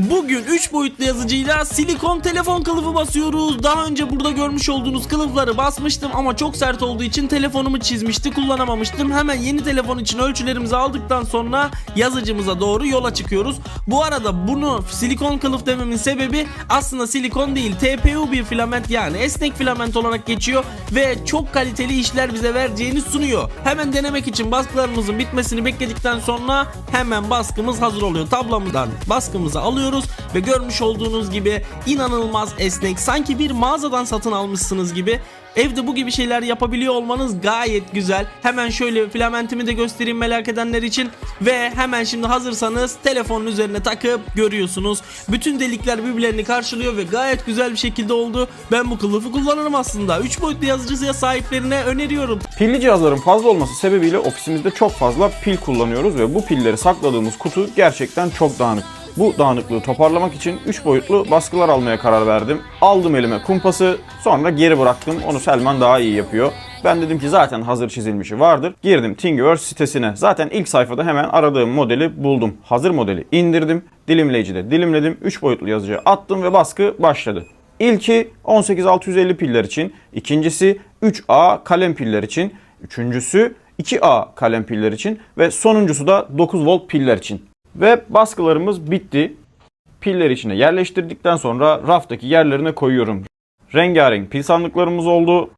Bugün 3 boyutlu yazıcıyla silikon telefon kılıfı basıyoruz. Daha önce burada görmüş olduğunuz kılıfları basmıştım ama çok sert olduğu için telefonumu çizmişti, kullanamamıştım. Hemen yeni telefon için ölçülerimizi aldıktan sonra yazıcımıza doğru yola çıkıyoruz. Bu arada bunu silikon kılıf dememin sebebi aslında silikon değil, TPU bir filament yani esnek filament olarak geçiyor ve çok kaliteli işler bize vereceğini sunuyor. Hemen denemek için baskılarımızın bitmesini bekledikten sonra hemen baskımız hazır oluyor. Tablamızdan baskımızı alıyoruz ve görmüş olduğunuz gibi inanılmaz esnek. Sanki bir mağazadan satın almışsınız gibi. Evde bu gibi şeyler yapabiliyor olmanız gayet güzel. Hemen şöyle filamentimi de göstereyim merak edenler için. Ve hemen şimdi hazırsanız telefonun üzerine takıp görüyorsunuz. Bütün delikler birbirlerini karşılıyor ve gayet güzel bir şekilde oldu. Ben bu kılıfı kullanırım aslında. 3 boyutlu yazıcıya sahiplerine öneriyorum. Pilli cihazların fazla olması sebebiyle ofisimizde çok fazla pil kullanıyoruz ve bu pilleri sakladığımız kutu gerçekten çok dağınık. Bu dağınıklığı toparlamak için 3 boyutlu baskılar almaya karar verdim. Aldım elime kumpası, sonra geri bıraktım. Onu Selman daha iyi yapıyor. Ben dedim ki zaten hazır çizilmişi vardır. Girdim Thingiverse sitesine. Zaten ilk sayfada hemen aradığım modeli buldum. Hazır modeli indirdim. Dilimleyicide dilimledim. 3 boyutlu yazıcıya attım ve baskı başladı. İlki 18650 piller için, ikincisi 3A kalem piller için, üçüncüsü 2A kalem piller için ve sonuncusu da 9 volt piller için. Ve baskılarımız bitti. Pilleri içine yerleştirdikten sonra raftaki yerlerine koyuyorum. Rengarenk pil sandıklarımız oldu.